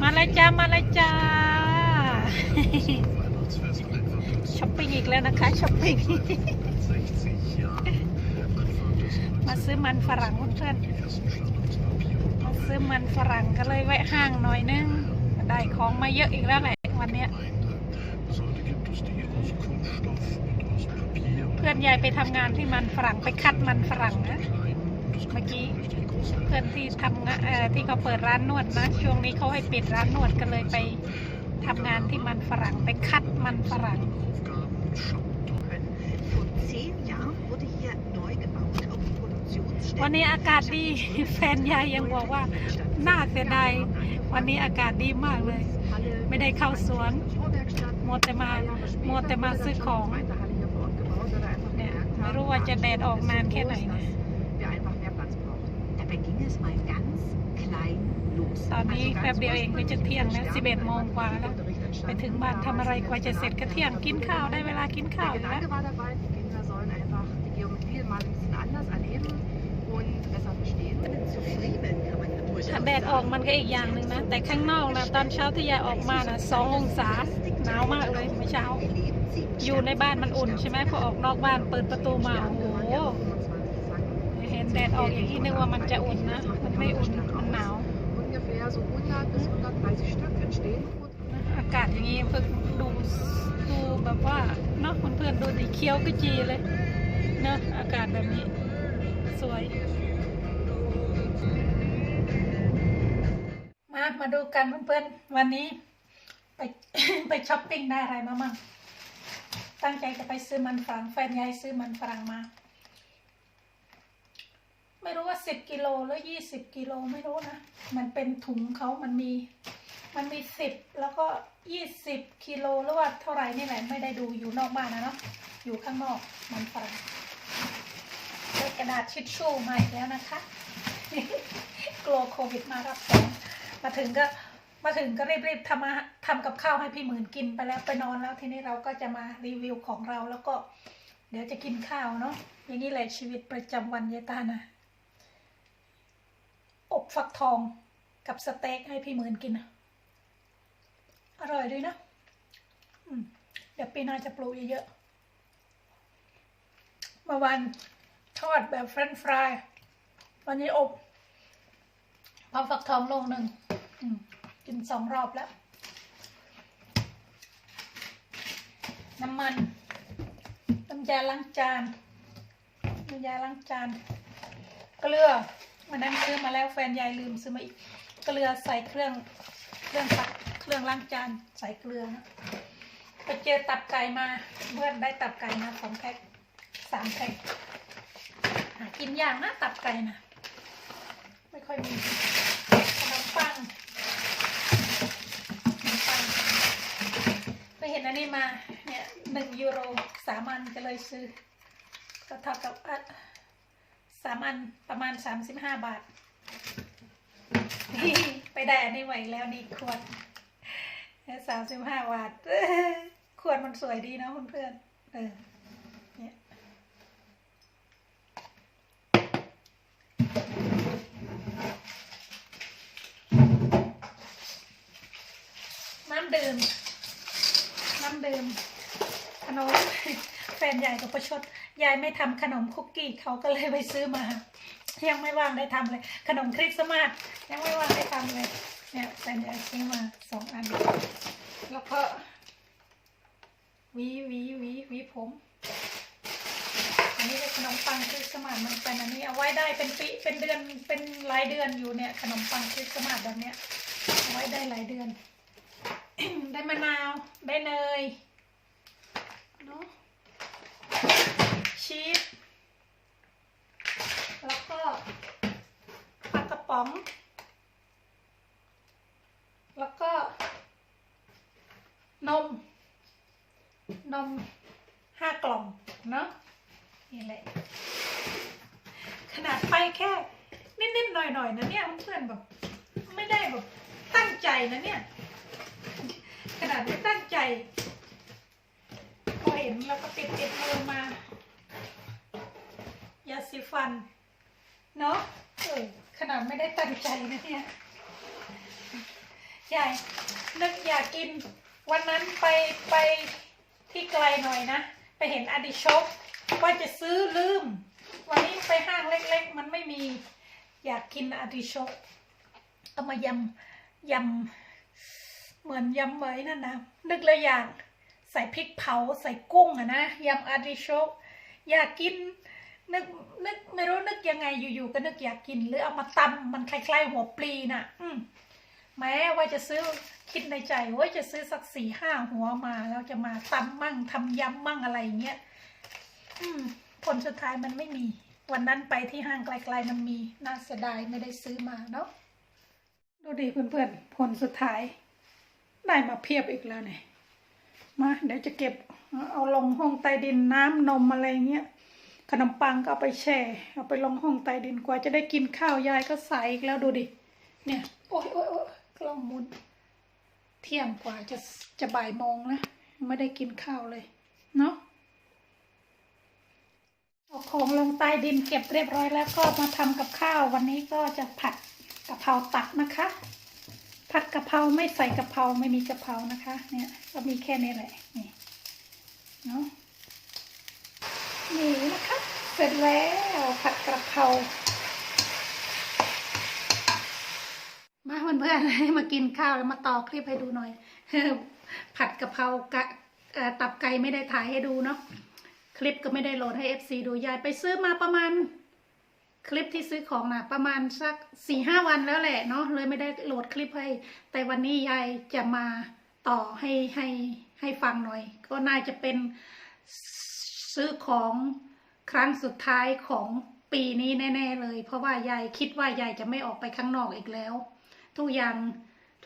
มาเลยจ้า มาเลยจ้า ช้อปปิ้งอีกแล้วนะคะ ช้อปปิ้ง มาซื้อมันฝรั่งเพื่อนๆมาซื้อมันฝรั่งก็เลยแวะห้างหน่อยนึง ได้ของมาเยอะอีกแล้วแหละวันเนี้ยเพื่อนยายไปทำงานที่มันฝรั่งไปคัดมันฝรั่งนะ เมื่อกี้ เพื่อนที่ทำงานที่เขาเปิดร้านนวดนะ ช่วงนี้เขาให้ปิดร้านนวดก็เลยไปทำงานที่มันฝรั่งไปคัดมันฝรั่ง วันนี้อากาศดีแฟนยายยังบอกว่าน่าเสียดายวันนี้อากาศดีมากเลย ไม่ได้เข้าสวนมัวแต่มามัวแต่มาซื้อของเนี่ยไม่รู้ว่าจะแดดออกนานแค่ไหนนะ ging es mal ganz klein los. ตอนนี้แป๊บเดียวเองก็จะเที่ยงแล้ว11โมงกว่าแล้ว ไปถึงบ้านทำอะไรกว่าจะเสร็จก็เที่ยงกินข้าวได้เวลากินข้าว Der แล้ว Gedanke war dabei, die Kinder sollen einfach die Geometrie mal ein bisschen anders erleben und besser verstehen. Zu friemeln kann man ja ถ้าแดดออกมันก็อีกอย่างหนึ่งนะ แต่ข้างนอกนะตอนเช้าที่ยายออกมานะสององศาหนาวมากเลยเมื่อเช้า อยู่ในบ้านมันอุ่นใช่ไหมพอออกนอกบ้านเปิดประตูมาโอ้โหเห็น แดดออกอย่างนี้นึกว่ามันจะอุ่นนะ มันไม่อุ่น มันหนาว อากาศอย่างนี้ฝึกดูดูแบบว่าเนาะเพื่อนๆดูดิเคี้ยวกระจีเลยเนาะอากาศแบบนี้ สวย มามาดูกันเพื่อนๆวันนี้ ไปไปช้อปปิ้งได้อะไรมามั่งตั้งใจจะไปซื้อมันฝรั่งแฟนยายซื้อมันฝรั่งมา ไม่รู้ว่าสิบกิโลหรือยี่สิบกิโลไม่รู้นะ มันเป็นถุงเขามันมี มันมีสิบแล้วก็ยี่สิบกิโลหรือว่าเท่าไหร่นี่แหละไม่ได้ดูอยู่นอกบ้านนะเนาะอยู่ข้างนอกมันฝรั่งได้กระดาษชิชชู่มาอีกแล้วนะคะกลัวโควิดมารับสองมาถึงก็มาถึงก็รีบๆทำมาทำกับข้าวให้พี่หมื่นกินไปแล้วไปนอนแล้วทีนี้เราก็จะมารีวิวของเราแล้วก็ เดี๋ยวจะกินข้าวเนาะอย่างนี้แหละชีวิตประจำวันยายตานะ ฟักทองกับสเต็กให้พี่หมื่นกินนะอร่อยด้วยนะเดี๋ยวปีหน้าจะปลูกเยอะๆเมื่อวานทอดแบบเฟรนฟราย วันนี้อบเอฟักทองโลหนึ่งกินสองรอบแล้ว น้ำมัน น้ำยาล้างจาน น้ำยาล้างจาน เกลือ วันนั้นซื้อมาแล้วแฟนยายลืมซื้อมาอีกเกลือใส่เครื่องเครื่องซักเครื่องล้างจานใส่เกลือนะไปเจอตับไก่มาเพื่อนได้ตับไก่มาสองแพ็คสามแพ็คหากินยากนะตับไก่นะไม่ค่อยมีขนมปังขนมปังไปเห็นอันนี้มาเนี่ยหนึ่งยูโรสามันก็เลยซื้อก็เท่ากับอะสามอันประมาณสามสิบห้าบาทไปได้อันนี้ไหวแล้วนี่ขวดสามสิบห้าบาทขวดมันสวยดีนะเพื่อนเออเนี่ยน้ำดื่ม น้ำดื่มขนม แฟนใหญ่กับประชดยายไม่ทำขนมคุกกี้เขาก็เลยไปซื้อมา ยังไม่ว่างได้ทำเลย ขนมคริสต์มาสยังไม่ว่างได้ทำเลย เนี่ยแฟนใหญ่ซื้อมาสองอัน แล้วก็วีวีวีวีผม อันนี้เป็นขนมปังคริสต์มาสมันเป็นอันนี้เอาไว้ได้เป็นปีเป็นเดือนเป็นหลายเดือนอยู่เนี่ย ขนมปังคริสต์มาสแบบเนี้ยเอาไว้ได้หลายเดือน ได้มะนาวได้เนยเนาะ ชีสแล้วก็ปลากระป๋อง แล้วก็ นม นมห้ากล่องเนาะนี่แหละ ขนาดไปแค่ นิดๆหน่อยๆนะเนี่ยเพื่อนๆแบบไม่ได้แบบตั้งใจนะเนี่ย ขนาดไม่ตั้งใจ พอเห็นแล้วก็ติดติดมือมา ยาสีฟัน เนาะเออขนาดไม่ได้ตั้งใจนะเนี่ยใช่นึกอยากกิน วันนั้นไปไปที่ไกลหน่อยนะ ไปเห็นอดิชกว่าจะซื้อลืม วันนี้ไปห้างเล็ก ๆ มันไม่มี อยากกินอดิชกเอามายำยำเหมือนยำไว้นั่นนะนึกเลยอยากใส่พริกเผาใส่กุ้งอะนะยำอดิชกอยากกิน นึกนึกไม่รู้นึกยังไงอยู่ๆก็นึกอยากกินหรือเอามาตำมันคล้ายๆหัวปลีน่ะ อืมแม้ว่าจะซื้อคิดในใจว่าจะซื้อสักสี่ห้าหัวมาแล้วจะมาตำมั่งทำยำมั่งอะไรเงี้ยอืม ผลสุดท้ายมันไม่มี วันนั้นไปที่ห้างไกลๆมันมีน่าเสียดายไม่ได้ซื้อมาเนาะดูดิเพื่อนๆผลสุดท้าย ได้มาเพียบอีกแล้วเนี่ยมาเดี๋ยวจะเก็บเอาลงห้องใต้ดินน้ำนมอะไรเงี้ย ขนมปังก็เอาไปแช่เอาไปลงห้องใต้ดินกว่าจะได้กินข้าวยายก็ใส่อีกแล้วดูดิ เนี่ยโอ้ยโอ้ยโอ้ยกล้องมุนเที่ยงกว่าจะจะบ่ายโมงนะไม่ได้กินข้าวเลยเนาะเอาของลงใต้ดินเก็บเรียบร้อยแล้วก็มาทำกับข้าววันนี้ก็จะผัดกะเพราตักนะคะ ผัดกะเพราไม่ใส่กะเพราไม่มีกะเพรานะคะ เนี่ยก็มีแค่นี้แหละนี่เนาะ นี่นะคะ เสร็จแล้วผัดกะเพรามาเพื่อนๆมากินข้าวแล้วมาต่อคลิปให้ดูหน่อย ผัดกะเพรากะตับไก่ไม่ได้ถ่ายให้ดูเนาะคลิปก็ไม่ได้โหลดให้ FC ดูยายไปซื้อมาประมาณ คลิปที่ซื้อของนะประมาณสักสี่ห้าวันแล้วแหละเนาะเลยไม่ได้โหลดคลิปให้ แต่วันนี้ยายจะมาต่อให้ให้ให้ฟังหน่อย ก็น่าจะเป็น ซื้อของครั้งสุดท้ายของปีนี้แน่ ๆ เลย เพราะว่ายายคิดว่ายายจะไม่ออกไปข้างนอกอีกแล้ว ทุกอย่าง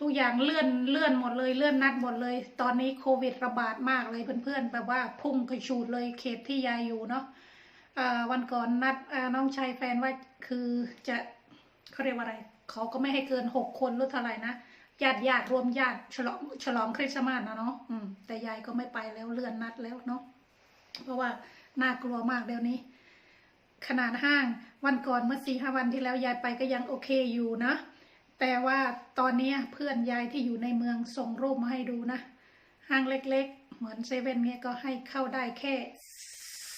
ทุกอย่างเลื่อนเลื่อนหมดเลยเลื่อนนัดหมดเลย ตอนนี้โควิดระบาดมากเลยเพื่อนๆแบบว่าพุ่งกระชูดเลยเขตที่ยายอยู่เนาะวันก่อนนัดน้องชายแฟนว่าคือจะเขาเรียกว่าอะไรเขาก็ไม่ให้เกินหกคนหรือเท่าไหร่นะญาติญาติรวมญาติฉลองฉลองคริสต์มาสนะเนาะแต่ยายก็ไม่ไปแล้วเลื่อนนัดแล้วเนาะ เพราะว่าน่ากลัวมากเดี๋ยวนี้ ขนาดห้างวันก่อนเมื่อสี่ห้าวันที่แล้วยายไปก็ยังโอเคอยู่นะแต่ว่าตอนนี้เพื่อนยายที่อยู่ในเมืองส่งรูปมาให้ดูนะ ห้างเล็กๆ เหมือนเซเว่นเนี่ยก็ให้เข้าได้แค่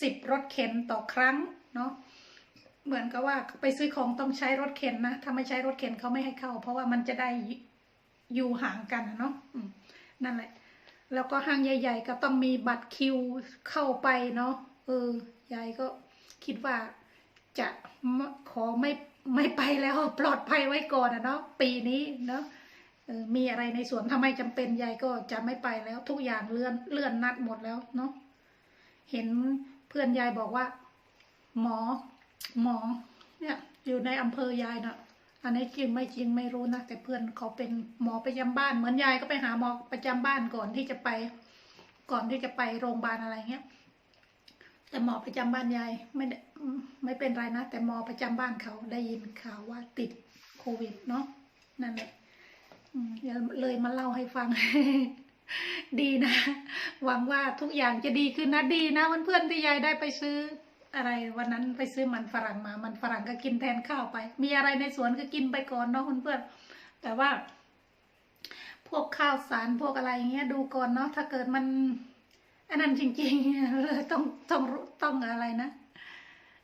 สิบรถเข็นต่อครั้งเนาะเหมือนกับว่าไปซื้อของต้องใช้รถเข็นนะถ้าไม่ใช้รถเข็นเขาไม่ให้เข้า เพราะว่ามันจะได้อยู่ห่างกันเนาะนั่นแหละ แล้วก็ห้างใหญ่ ๆ ก็ต้องมีบัตรคิวเข้าไปเนาะเออยายก็คิดว่าจะขอไม่ไม่ไปแล้วปลอดภัยไว้ก่อนนะเนาะปีนี้เนาะออมีอะไรในสวนทำไมจำเป็นยายก็จะไม่ไปแล้ว ทุกอย่างเลื่อนเลื่อนนัดหมดแล้วเนาะเห็นเพื่อนยายบอกว่า หมอ หมอ เนี่ย อยู่ในอำเภอยายนะ อันนี้จริงไม่จริงไม่รู้นะแต่เพื่อนเขาเป็นหมอประจำบ้านเหมือนยายก็ไปหาหมอประจำบ้านก่อนที่จะไป ก่อนที่จะไปโรงพยาบาลอะไรเงี้ยแต่หมอประจำบ้านยายไม่ได้อืมไม่เป็นไรนะ แต่หมอประจำบ้านเขาได้ยินข่าวว่าติดโควิดเนาะนั่นแหละเดี๋ยวเลยมาเล่าให้ฟัง ดีนะ หวังว่าทุกอย่างจะดีขึ้นนะดีนะเพื่อนๆที่ยายได้ไปซื้อ อะไรวันนั้นไปซื้อมันฝรั่งมา มันฝรั่งก็กินแทนข้าวไป มีอะไรในสวนก็กินไปก่อนเนาะเพื่อนแต่ว่า พวกข้าวสารพวกอะไรอย่างเงี้ยดูก่อนเนาะถ้าเกิดมันอันนั้นจริงๆเลยต้องต้องรู้ต้องอะไรนะ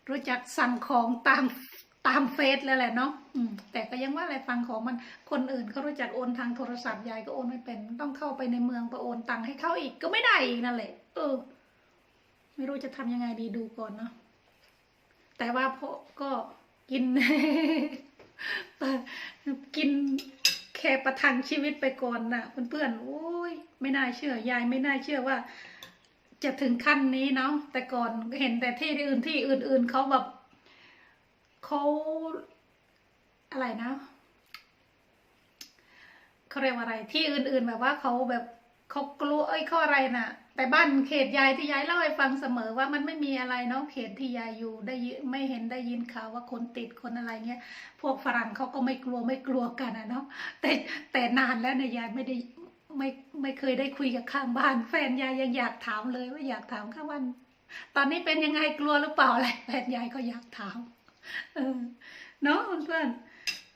รู้จักสั่งของตามตามเฟซแล้วแหละเนาะแต่ก็ยังว่าอะไรฟังของมันคนอื่นเขารู้จักโอนทางโทรศัพท์ยายก็โอนไม่เป็น ต้องเข้าไปในเมืองไปโอนตังค์ให้เขาอีกก็ไม่ได้อีกนั่นแหละเออ ไม่รู้จะทำยังไงดีดูก่อนเนาะแต่ว่าพอก็กิน กินแค่ประทังชีวิตไปก่อนนะเพื่อนๆโอ้ยไม่น่าเชื่อยายไม่น่าเชื่อว่า จะถึงขั้นนี้เนาะแต่ก่อนเห็นแต่ที่อื่นที่อื่น ๆเขาแบบเขาอะไรนะเขาเรียกว่าอะไร ที่อื่น ๆ แบบว่าเขาแบบเขากลัวเอ้ยเขาอะไรน่ะ แต่บ้านเขตยายที่ยายเล่าให้ฟังเสมอว่ามันไม่มีอะไรเนาะเขตที่ยายอยู่ได้ยินไม่เห็นได้ยินข่าวว่าคนติดคนอะไรเงี้ยพวกฝรั่งเขาก็ไม่กลัวไม่กลัวกันอะเนาะแต่แต่นานแล้วเนี่ยยายไม่ได้ไม่ไม่เคยได้คุยกับข้างบ้าน แฟนยายยังอยากถามเลยว่าอยากถามข้างบ้านตอนนี้เป็นยังไงกลัวหรือเปล่าอะไรแฟนยายก็อยากถามเออเนาะเพื่อน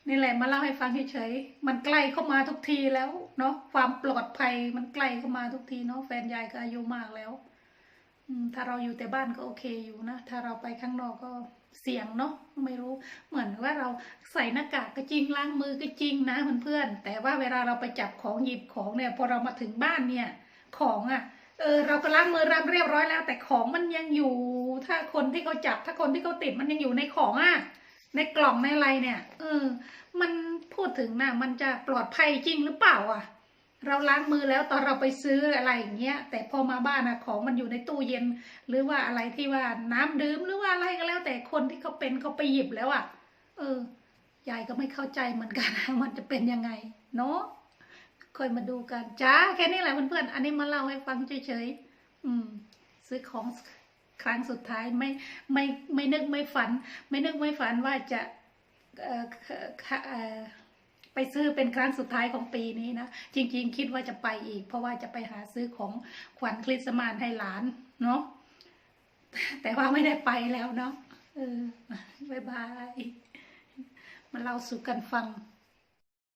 นี่แหละมาเล่าให้ฟังเฉยๆมันใกล้เข้ามาทุกทีแล้ว เนาะความปลอดภัยมันใกล้เข้ามาทุกทีเนาะแฟนยายก็อายุมากแล้วถ้าเราอยู่แต่บ้านก็โอเคอยู่นะ ถ้าเราไปข้างนอกก็เสี่ยงเนาะไม่รู้เหมือนว่าเราใส่หน้ากากก็จริงล้างมือก็จริงนะเพื่อนๆแต่ว่าเวลาเราไปจับของหยิบของเนี่ยพอเรามาถึงบ้านเนี่ย ของอะ่ะเออเราก็ล้างมือรำเรียบร้อยแล้ว แต่ของมันยังอยู่ ถ้าคนที่เขาจับ ถ้าคนที่เขาติดมันยังอยู่ในของอะ่ะในกล่องในอะไรเนี่ยเออมัน พูดถึงนะมันจะปลอดภัยจริงหรือเปล่าอะ เราล้างมือแล้วตอนเราไปซื้ออะไรอย่างเงี้ย แต่พอมาบ้านอะของมันอยู่ในตู้เย็น หรือว่าอะไรที่ว่าน้ำดื่มหรือว่าอะไรก็แล้ว แต่คนที่เขาเป็นเขาไปหยิบแล้วอะ เออยายก็ไม่เข้าใจเหมือนกันมันจะเป็นยังไง เนาะค่อยมาดูกันจ้าแค่นี้แหละเพื่อนๆอันนี้มาเล่าให้ฟังเฉยๆอืม ซื้อของครั้งสุดท้ายไม่ไม่ไม่นึกไม่ฝัน ไม่นึกไม่ฝันว่าจะเอ่อเอ่อเอ่อ ไปซื้อเป็นครั้งสุดท้ายของปีนี้นะ จริง ๆ คิดว่าจะไปอีก เพราะว่าจะไปหาซื้อของขวัญคริสต์มาสให้หลานเนาะแต่ว่าไม่ได้ไปแล้วเนาะเออบายบายมาเล่าสู่กันฟัง